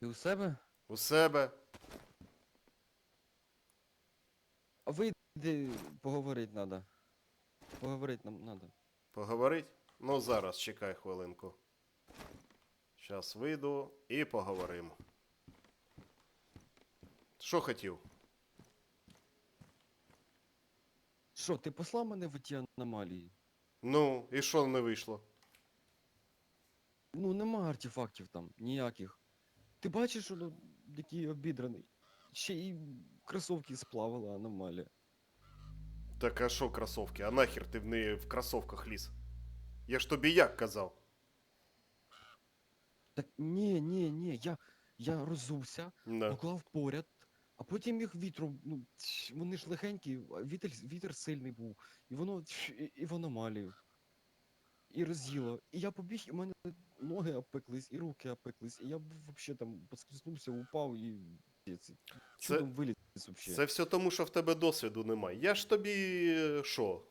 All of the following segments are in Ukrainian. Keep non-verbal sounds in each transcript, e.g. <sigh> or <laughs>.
Ти у себе? У себе. А вийди, поговорити треба. Поговорити нам треба. Поговорить? Ну, зараз чекай хвилинку. Щас вийду і поговоримо. Що хотів? Що, ти послав мене в ті аномалії? Ну, і що не вийшло? Ну, нема артефактів там, ніяких. Ти бачиш, ну, який обідраний. Ще і кросовки сплавила аномалія. Так а що кросовки? А нахер ти в неї в кросовках ліз? Я ж тобі як казав? Так ні, ні, ні, я, я розувся, Да. поклав поряд, а потім їх вітром, ну, вони ж легенькі, а вітер, вітер сильний був, і воно і, і в аномалію. І роз'їло. І я побіг, і в мене ноги опеклись, і руки опеклись, і я вообще там поскользнувся, упав і це, чудом виліз вообще. Це все тому, що в тебе досвіду немає. Я ж тобі е, що?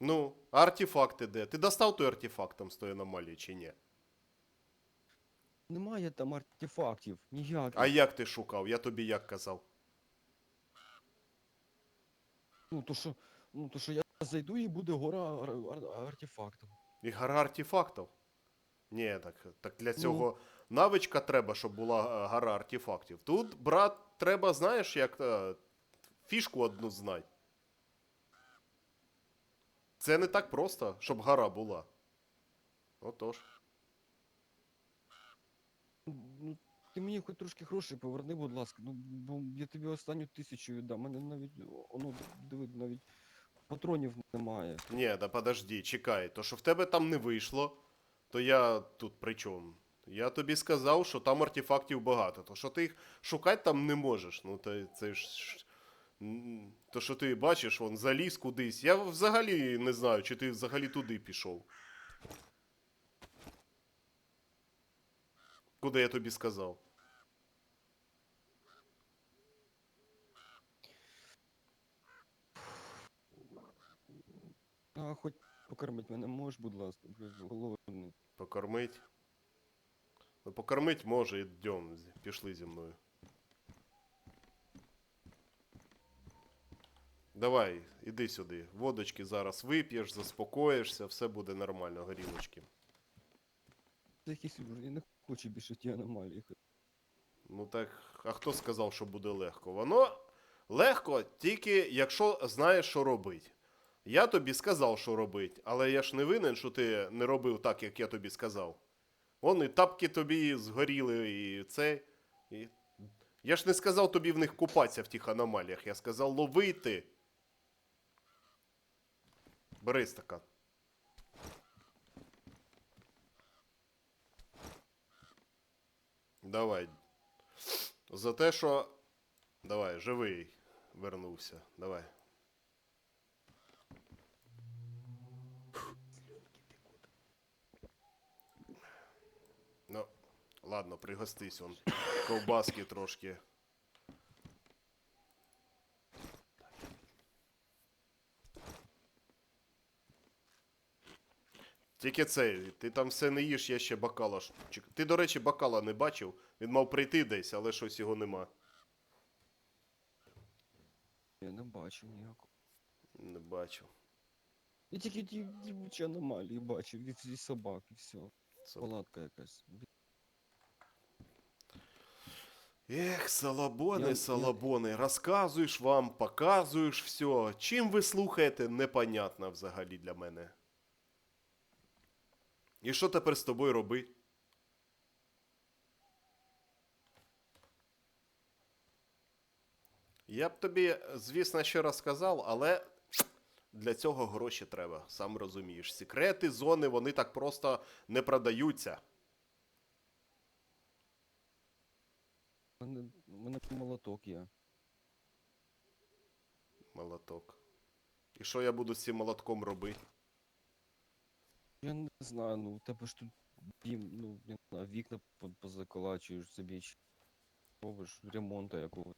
Ну, артефакти де? Ти достав той артефакт там з тої аномалії чи ні? Немає там артефактів, ніяких. А як ти шукав? Я тобі як казав? Ну, то що, ну, то що я зайду і буде гора ар- ар- артефактів. І гора артефактів? Ні, так, так для Ну. цього навичка треба, щоб була е, гора артефактів. Тут, брат, треба, знаєш, як е, фішку одну знати. Це не так просто, щоб гора була. Отож. Ну, ти мені хоч трошки грошей поверни, будь ласка. Ну, бо я тобі останню тисячу віддам. Мене навіть, о, ну, диви, навіть патронів немає. Ні, да подожди, чекай. То, що в тебе там не вийшло, то я тут при чому? Я тобі сказав, що там артефактів багато. То, що ти їх шукати там не можеш. Ну, то це ж. То, що ти бачиш, он заліз кудись. Я взагалі не знаю, чи ти взагалі туди пішов. Куди я тобі сказав? А хоч покормить мене можеш, будь ласка, я голодний. Покормить? Ну, покормить може, йдем, пішли зі мною. Давай, іди сюди. Водочки зараз вип'єш, заспокоїшся, все буде нормально, горілочки. Це якийсь ужас, я не хочу більше ті аномалії. Ну так, а хто сказав, що буде легко? Воно легко тільки якщо знаєш, що робить. Я тобі сказав, що робить, але я ж не винен, що ти не робив так, як я тобі сказав. Вон і тапки тобі згоріли, і це. І... Я ж не сказав тобі в них купатися в тих аномаліях, я сказав ловити. Бери стакан. Давай. За те, що. Давай, живий вернувся. Давай. Ну, ладно, пригостись он. Ковбаски трошки. Тільки це, ти там все не їш, я ще бакала. Ти, до речі, бакала не бачив. Він мав прийти десь, але щось його нема. Я не бачу ніякого. Не бачив. Я тільки ті дівчі аномалії бачив, і собак, і все. Палатка якась. Ех, салабони, Я- салабони, розказуєш вам, показуєш все. Чим ви слухаєте, непонятно взагалі для мене. І що тепер з тобою робити? Я б тобі, звісно, ще розказав, але для цього гроші треба, сам розумієш. Секрети, зони, вони так просто не продаються. У мене, у мене молоток є. Молоток. І що я буду з цим молотком робити? Я не знаю, ну у тебе ж тут дім, ну, не знаю, вікна по- позаколачуєш собі чи робиш ремонту якогось.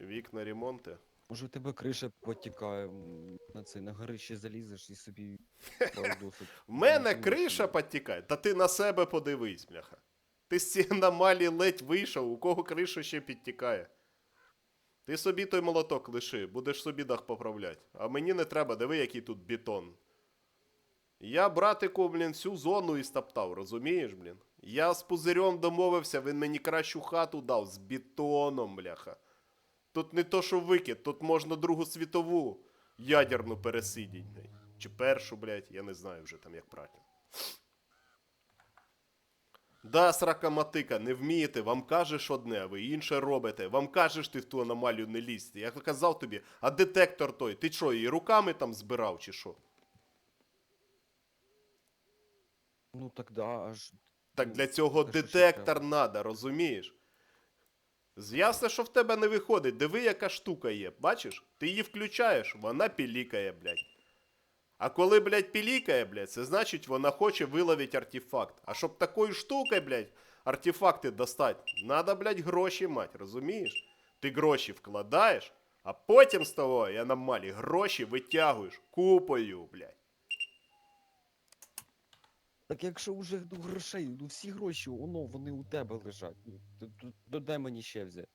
Вікна ремонти. Може у тебе криша потікає, м, на це, на горище залізеш і собі <laughs> пару. В мене криша підтікає. Та ти на себе подивись, бляха. Ти з цієї аномалії ледь вийшов, у кого криша ще підтікає. Ти собі той молоток лиши, будеш собі дах поправляти. А мені не треба, диви, який тут бетон. Я, братику, блін, всю зону істоптав, розумієш, блін? Я з пузирем домовився, він мені кращу хату дав з бетоном, бляха. Тут не то, що викид, тут можна Другу світову ядерну пересидіть. Чи першу, блядь, я не знаю вже там як правильно. Да, срака матика, не вмієте, вам кажеш одне, а ви інше робите. Вам кажеш ти в ту аномалію не лізти. Я казав тобі, а детектор той, ти що, і руками там збирав, чи що? Ну так да, аж. Так Ну, для цього те, що ще детектор треба. надо, розумієш? Ясно, що в тебе не виходить. Диви, яка штука є. Бачиш? Ти її включаєш, вона пілікає, блядь. А коли, блядь, пілікає, блядь, це значить, вона хоче виловити артефакт. А щоб такою штукою, блядь, артефакти достати, надо, блядь, гроші мати, розумієш? Ти гроші вкладаєш, а потім з того аномалії гроші витягуєш купою, блядь. Так якщо вже ну, грошей, ну всі гроші, воно, вони у тебе лежать. Ну, то- то- то дай мені ще взяти.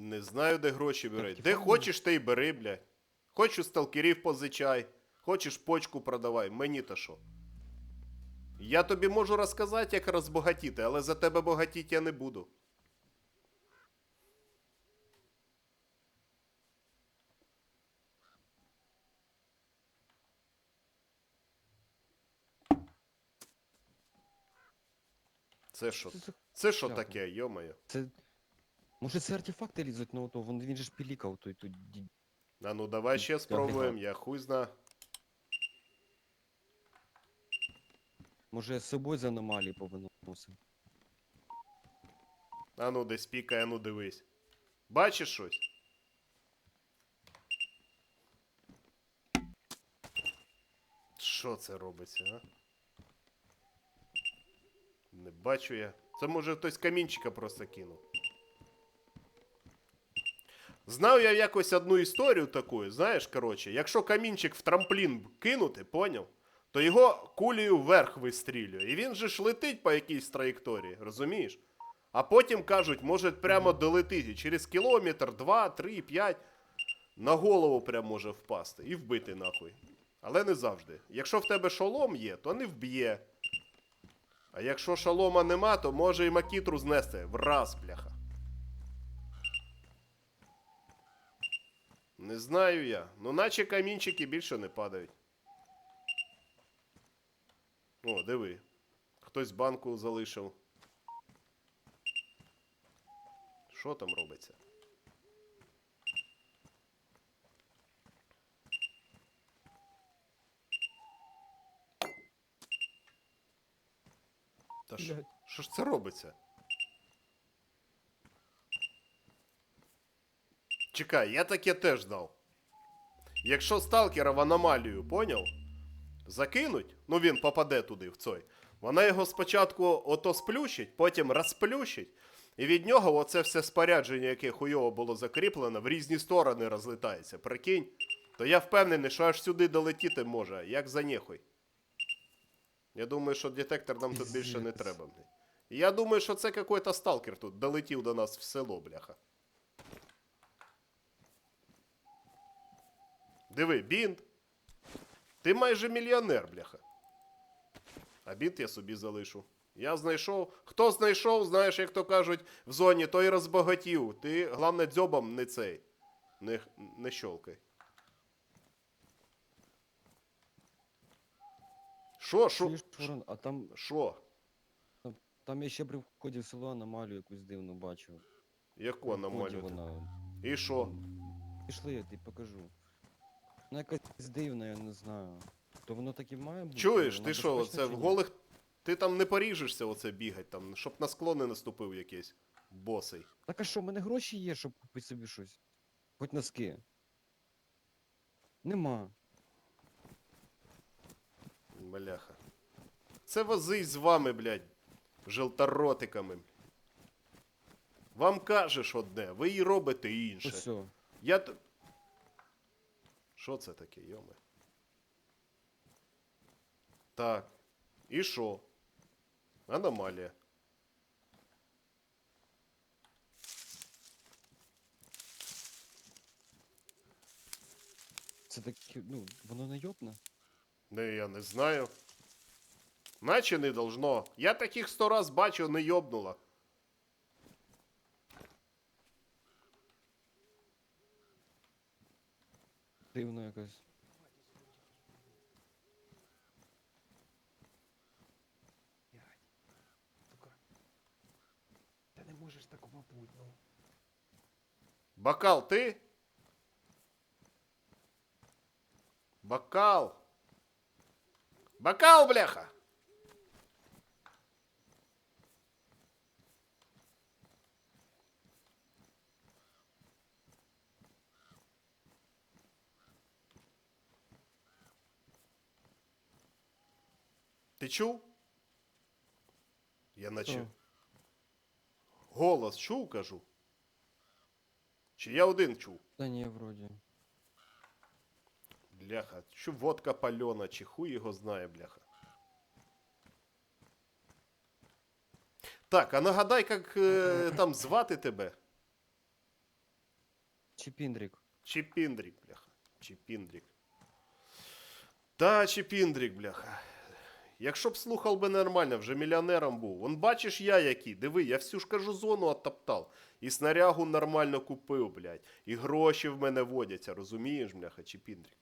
Не знаю, де гроші беруть. Де ну- хочеш, ти й бери, блядь. Хочеш у сталкерів позичай, хочеш почку продавай, мені то що. Я тобі можу розказати, як розбагатіти, але за тебе багатіти я не буду. Це що? Це? Що таке, йомаю? Це. Може це артефакти лізуть, ну то він, він же ж пілікав той ді- А ну давай ще спробуємо, я хуй зна. Може з собою з аномалії повиносив. А ну десь пікає, а ну дивись. Бачиш щось? Що це робиться, а? Не бачу я. Це може хтось камінчика просто кинув. Знав я якось одну історію таку, знаєш, коротше, якщо камінчик в трамплін кинути, поняв? То його кулею вверх вистрілює. І він же ж летить по якійсь траєкторії, розумієш? А потім кажуть, може прямо долетити через кілометр, два, три, п'ять. На голову прям може впасти і вбити нахуй. Але не завжди. Якщо в тебе шолом є, то не вб'є. А якщо шолома нема, то може і макітру знести враз, бляха. Не знаю я. Ну наче камінчики більше не падають. О, диви. Хтось банку залишив. Що там робиться? Та що, ж це робиться? Чекай, я таке теж знав. Якщо сталкера в аномалію, поняв? Закинуть, ну він попаде туди, в цей. Вона його спочатку ото сплющить, потім розплющить, і від нього оце все спорядження, яке хуйово було закріплено, в різні сторони розлітається. Прикинь? То я впевнений, що аж сюди долетіти може, як за нехуй. Я думаю, що детектор нам тут більше не треба. Я думаю, що це какой-то сталкер тут долетів до нас в село, бляха. Диви, бінт. Ти майже мільйонер, бляха. А бінт я собі залишу. Я знайшов. Хто знайшов, знаєш, як то кажуть, в зоні, той розбагатів. Ти, головне, дзьобом не цей. Не, не щолкай. Що, що? Чуєш, Ворон, а там, Що? там я ще при вході в село аномалію якусь дивну бачив. Яку вході аномалію? вона. І що? Пішли, я тобі покажу. Вона якась дивна, я не знаю. То воно так і має бути. Чуєш, ти що, це в голих. Ти там не поріжешся оце бігать, там, щоб на скло не наступив якийсь босий. Так а що, в мене гроші є, щоб купити собі щось? Хоч носки. Нема. Бляха. Це возись з вами, блядь, желторотиками. Вам кажеш одне, ви і робите інше. Все. Я. Що це таке, йоме? Так. І що? Аномалія. Це таке, ну, воно не йобне. Не, я не знаю. Наче не должно. Я таких сто раз бачив, не йобнула. Дивно якось. Блядь. Сука. Та не можеш такого бути, ну. Бокал, ти? Бокал. Бокал, бляха! Ти чув? Я наче. Голос чув, кажу. Чи я один чув? Та ні, вроді. Бляха, що водка пальона, чи хуй його знає, бляха. Так, а нагадай, як е, там звати тебе? Чіпіндрік. Чіпіндрік, бляха. Чіпіндрік. Та, Чіпіндрік, бляха. Якщо б слухав би нормально, вже мільйонером був. Вон бачиш я який, диви, я всю ж кажу зону оттоптав. І снарягу нормально купив, блядь. І гроші в мене водяться, розумієш, бляха, Чіпіндрік?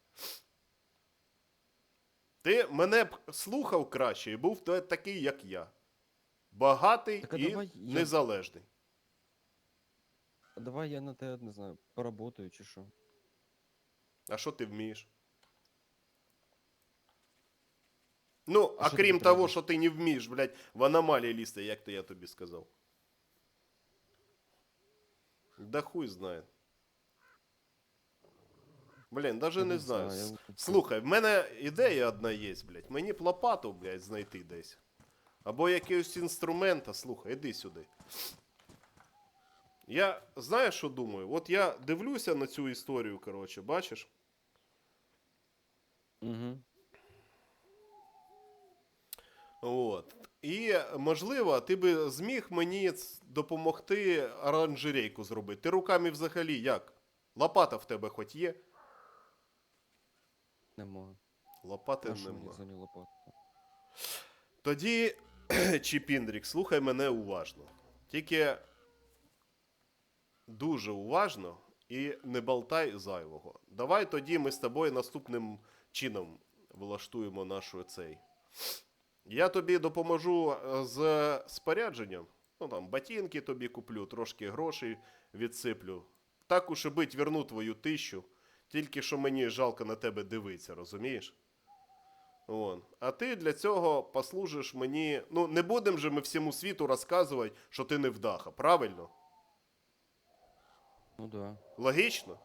Ти мене б слухав краще і був такий, як я. Багатий Так, і давай я- незалежний. Давай я на те, не знаю, поработаю чи що. А що ти вмієш? Ну, а, що крім того, треба? що ти не вмієш, блядь, в аномалії лізти, як то я тобі сказав. Да хуй знає. Блін, даже не не знаю. знаю, Слухай, в мене ідея одна є, блядь. Мені б лопату, блядь, знайти десь. Або якогось інструмента. Слухай, іди сюди. Я знаєш, що думаю? От я дивлюся на цю історію, коротше, бачиш? Угу. От. І, можливо, ти би зміг мені допомогти оранжерейку зробити. Ти руками взагалі як? Лопата в тебе хоч є? Нема. Лопати На що мені нема. зоні? Тоді, <clears throat> Чіпіндрік, слухай мене уважно. Тільки дуже уважно і не болтай зайвого. Давай тоді ми з тобою наступним чином влаштуємо нашу цей. Я тобі допоможу е, з спорядженням. Ну там ботинки тобі куплю, трошки грошей відсиплю. Так уж і бить, верну твою тисячу. Тільки що мені жалко на тебе дивитися, розумієш? Вон. А ти для цього послужиш мені. Ну, не будемо же ми всьому світу розказувати, що ти не вдаха, правильно? Ну да. Логічно?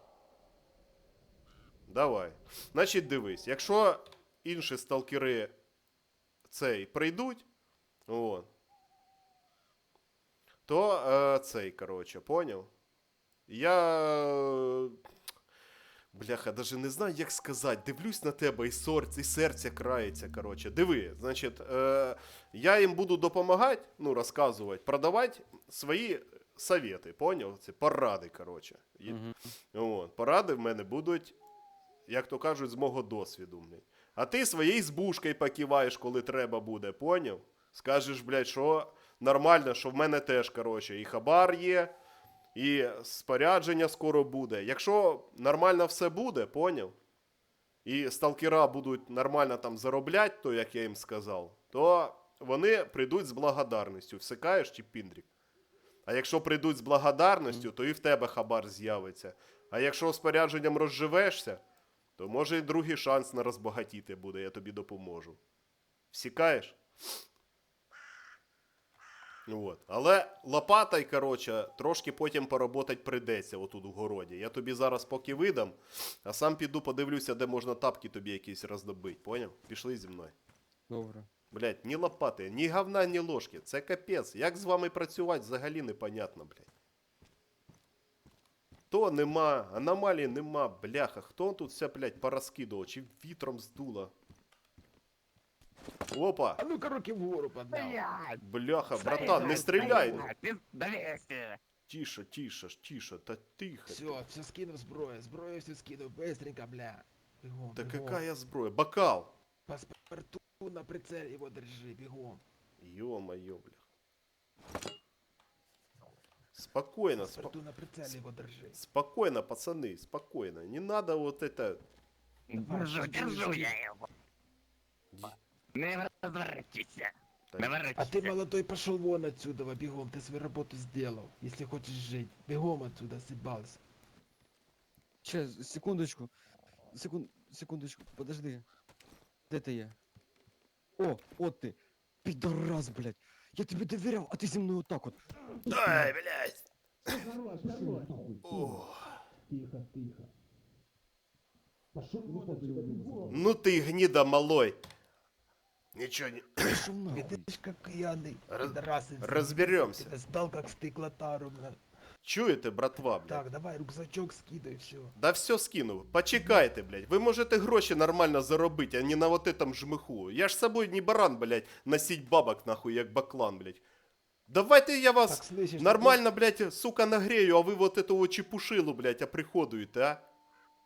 Давай. Значить, дивись, якщо інші сталкери цей прийдуть, от, то е, цей, коротше, поняв? Я. е, Бляха, даже не знаю, як сказати. Дивлюсь на тебе, і серце, і серце крається. Коротше. Диви, значить, е, я їм буду допомагати, ну, розказувати, продавати свої совєти, поняв? Це поради, коротше. Угу. От, поради в мене будуть, як то кажуть, з мого досвіду. Блядь. А ти своєю збушкою покиваєш, коли треба буде, поняв? Скажеш, блядь, що нормально, що в мене теж, коротше, і хабар є, і спорядження скоро буде. Якщо нормально все буде, поняв? І сталкера будуть нормально там заробляти, то як я їм сказав, то вони прийдуть з благодарністю. Всикаєш чи піндрік? А якщо прийдуть з благодарністю, то і в тебе хабар з'явиться. А якщо спорядженням розживешся, то може і другий шанс на розбагатіти буде, я тобі допоможу. Всікаєш? От. Але лопатай, коротше, трошки потім поработать прийдеться отут в городі. Я тобі зараз поки видам, а сам піду подивлюся, де можна тапки тобі якісь роздобити. Поняв? Пішли зі мною. Добре. Блять, ні лопати, ні говна, ні ложки. Це капець. Як з вами працювати, взагалі непонятно, блять. То нема, аномалії нема, бляха. Хто тут все, блядь, порозкидував? Чи вітром здуло? Опа! А ну-ка руки вгору поднял. Блядь! Бляха, братан, не стріляй! Ты 200! Тише, тише, ж, тише, та тихо. Все, все скинув зброю, зброю все скинув, быстренько, бля. Бегом, Та бегом. какая зброя? Бокал! Паспорту на прицеле его держи, бегом. Ё-моё, бля. Спокойно, спо- Паспорту на прицеле его держи. спокойно, пацаны, спокойно. Не надо вот это... Держу, Давай, держу держи. я его! Не разворачивайся! Да. Не А ты, ворачивайся! молодой, пошел вон отсюда, бегом, ты свою работу сделал, если хочешь жить. Бегом отсюда, съебался. Сейчас, секундочку. Секунд, секундочку, подожди. Де ти є? О, от ти. Підорас, блядь. Я тобі довіряв, а ти зі мною отак от. Ай, блядь! Ох. Тихо, тихо. Пошел вон отсюда. Ну ты гнида малой. Ничего не... Пішов нахуй. Видишь, как пьяный. Раз- пидорасы, разберемся. Тебя сдал как стеклотару, бля. Чуєте, братва, блядь? Так, давай рюкзачок скидывай, все. Да все скинув. Почекайте, блядь. Ви можете гроші нормально заробити, а не на вот этом жмиху. Я ж з собою не баран, блядь, носить бабок нахуй, як баклан, блядь. Давайте я вас Так, слышишь, нормально, блядь, сука, нагрею, а ви вот этого чепушилу, блядь, оприходуєте, а?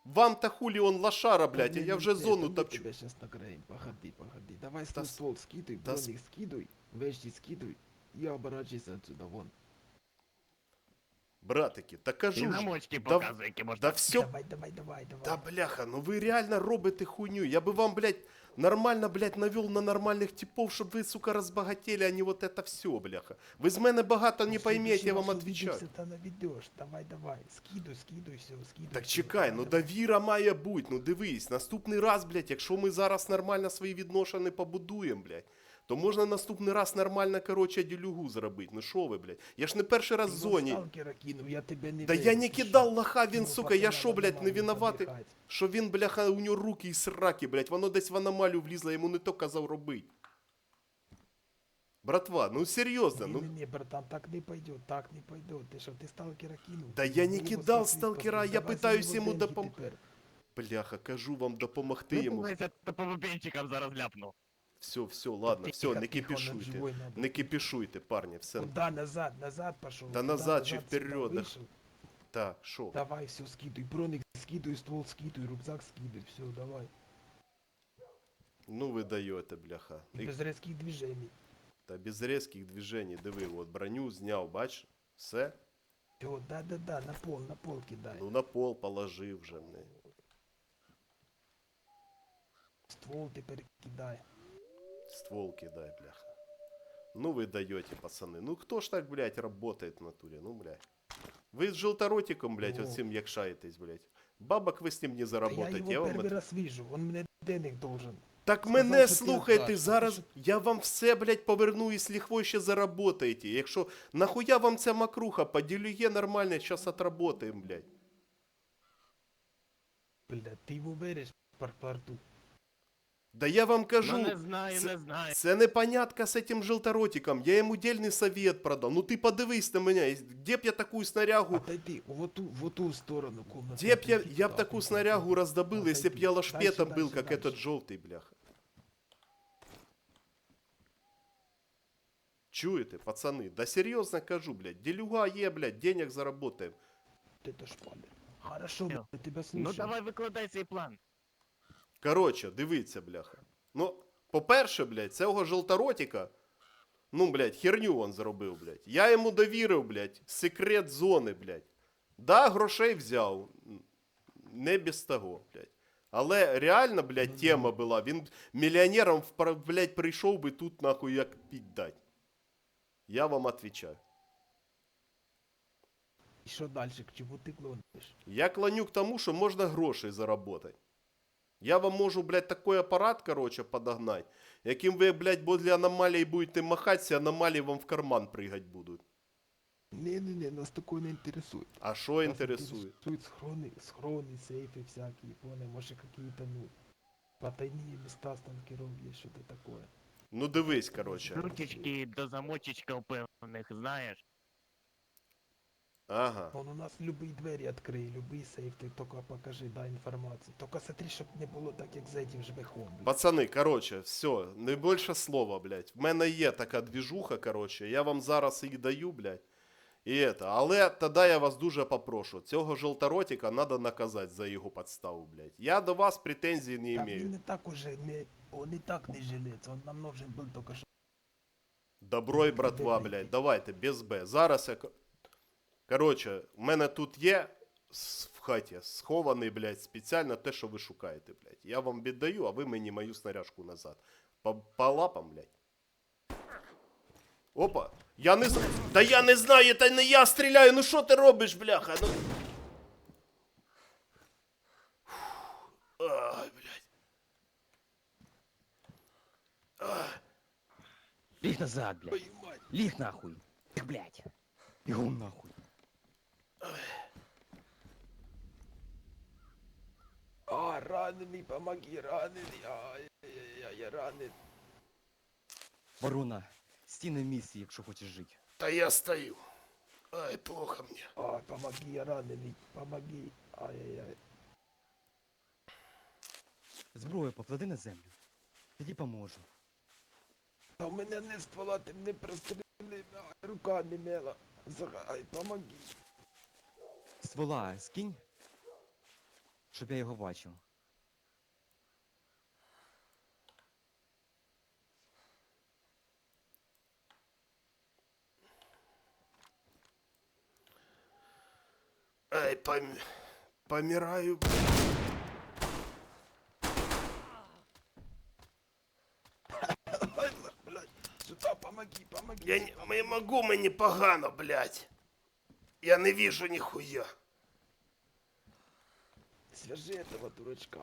Вам-то хули он лошара, блядь, а я вже зону топчу. Тебя сейчас нагреем, погоди, погоди. Давай Да с- ствол скидывай, да с- броник скидывай, вещи скидывай. И оборачивайся отсюда, вон. Братики, та И кажу на ж. мочки да- показывай, які можна. Да все Давай, давай, давай, давай. Да бляха, ну ви реально робите хуйню. Я би вам, блядь, нормально, блядь, навел на нормальних типов, щоб ви, сука, розбагатели, а не вот это все, бляха. Ви з мене багато не Ну, поймете, я вам следующий раз отвечаю. увидимся, Та наведешь. Давай, давай. Скидывай, скидывай, все, скидывай. Так всё, чекай, давай, ну давай. довіра має бути, ну дивись, наступний раз, блядь, якщо ми зараз нормально свої відношення побудуємо, блядь, то можна наступний раз нормально, короче, ділюгу зробити. Ну що ви, блядь? Я ж не перший раз в Ты зоні. сталкера кинул, я тебя не Да верю, я не ты кидал шо? лоха, він, Ну, сука, я пацана що, блядь, не нормально винуватий? подыхать. Що він, бляха, у нього руки і сраки, блядь, воно десь в аномалію влізло, йому не то казав робити. Братва, ну серйозно, ну. Не-не-не, братан, так не пойдет, так не пойдет. Ты что, ты сталкера кинул? Да я не Его кидал спасли, сталкера, спасли. я Давай пытаюсь за него ему деньги допом- теперь. Бляха, кажу вам допомогти Ну, йому. дивися, ти по бубенчикам зараз ляпну. Все, все, ладно, Тихо, все, не тихо, он кипішуйте. живой надо. Не кипішуйте, парні, все. Куда назад, назад пошел. Да куда назад чи сюда вперед, да вышел. Так, що? Давай, все, скидывай, броник скидывай, ствол скидывай, рюкзак скидывай, все, давай. Ну ви даєте, бляха. И І- без резких движений. Та без різких движень, диви, от броню зняв, бач? Все? Все, да-да-да, на пол, на пол кидай. Ну на пол положив вже мене. Ствол теперь кидай. Ствол кидай, бляха. Ну вы даете, пацаны. Ну кто ж так, блядь, работает в натуре? Ну, блядь. Вы с желторотиком, блядь, вот О. всем якшаетесь, блядь. Бабок вы с ним не Да я заработаете. его Я вам первый это- раз вижу, он мне денег должен. Так сказав, мене що ти слухайте, віддаш. зараз Ти я вам все, блядь, поверну і з лихвою ще заработаєте. Якщо нахуя вам ця макруха, поділю є нормально, зараз отработаємо, блядь. Бля, ты его веришь в паспорту? Да я вам кажу, Ну не знаю, це- не знаю. Це непонятка з этим желторотиком. Я йому дельний совет продав. Ну ти подивись на мене. Де б я таку снарягу. Отойди, вот ту, вот ту сторону комнаты. Где б я, я б туда, снарягу раздобыл, если б я лошпетом Дальше, был, как этот желтый, бляха. Чуєте, пацаны? Да серьезно кажу, блядь. Делюга є, блядь, денег заработаем. Это шпалер. Хорошо, бля, тебя слушаю. Ну давай викладай цей план. Короче, дивіться, бляха. Ну, по-перше, блядь, цього желторотика, ну, блядь, херню он зробив, блядь. Я йому довірив, блядь, секрет зони, блядь. Да, грошей взяв. Не без того, блядь. Але реально, блядь, Ну, тема була. Він мільйонером, блядь, прийшов би тут, нахуй, як піддать. Я вам отвечаю. И что дальше, к чему ты клонишь? Я клоню к тому, що можна грошей заработать. Я вам можу, блядь, такой апарат, короче, подогнать, яким ви, блядь, возле аномалії будете махать, ці аномалії вам в карман пригать будуть. Не-не-не, нас такое не интересует. А що Нас інтересує? Интересуют схроны, схроны, сейфы всякие, понял, может какие-то, ну, потайные места станкеров есть, что-то такое. Ну дивись, короче. Ручечки до замочечка певних, знаєш. Ага. Он у нас любий двері відкриє, любий сейф, ти тільки покажи, дай інформацію. Тільки смотри, щоб не було так, як з этим жмихом. блядь. Пацани, короче, все, не більше слова, блядь. В мене є така двіжуха, короче, я вам зараз їх даю, блядь. І это. Але тоді я вас дуже попрошу, цього жовторотика треба наказати за його подставу, блядь. Я до вас претензій не Та він не так уже, не, он і так не жилець, он нам нужен був тільки що. Добро і братва, блядь, давайте, без Б. Зараз я. Короче, в мене тут є в хаті схований, блядь, спеціально те, що ви шукаєте, блядь. Я вам віддаю, а ви мені мою снаряжку назад. По, по лапам, блядь. Опа! Я не знаю. Та я не знаю, та не я стріляю. Ну що ти робиш, бляха? Ну. Ай, блядь. Ліг назад, блядь. Твою мать! Ліг нахуй. Блядь. Бігом нахуй. А, ранений, помоги, ранений, ай, ай, я ранений. Ворона, стій на місці, якщо хочеш жити. Та я стою. Ай, плохо мені. Ай, помоги, я ранений, помоги, ай-яй-яй. Зброю поклади на землю. Тоді поможу. Та мене не ствола, ти мене прострелив, ай, рука не мела. Ай, помоги. Ствола скинь, щоб я його бачив. Ай, пом... помираю. Ай, сюда помоги, помоги. Я не, не могу, мені погано, блядь. Я не вижу ніхуя. Свяжи этого дурачка.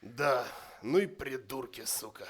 Да, ну и придурки, сука.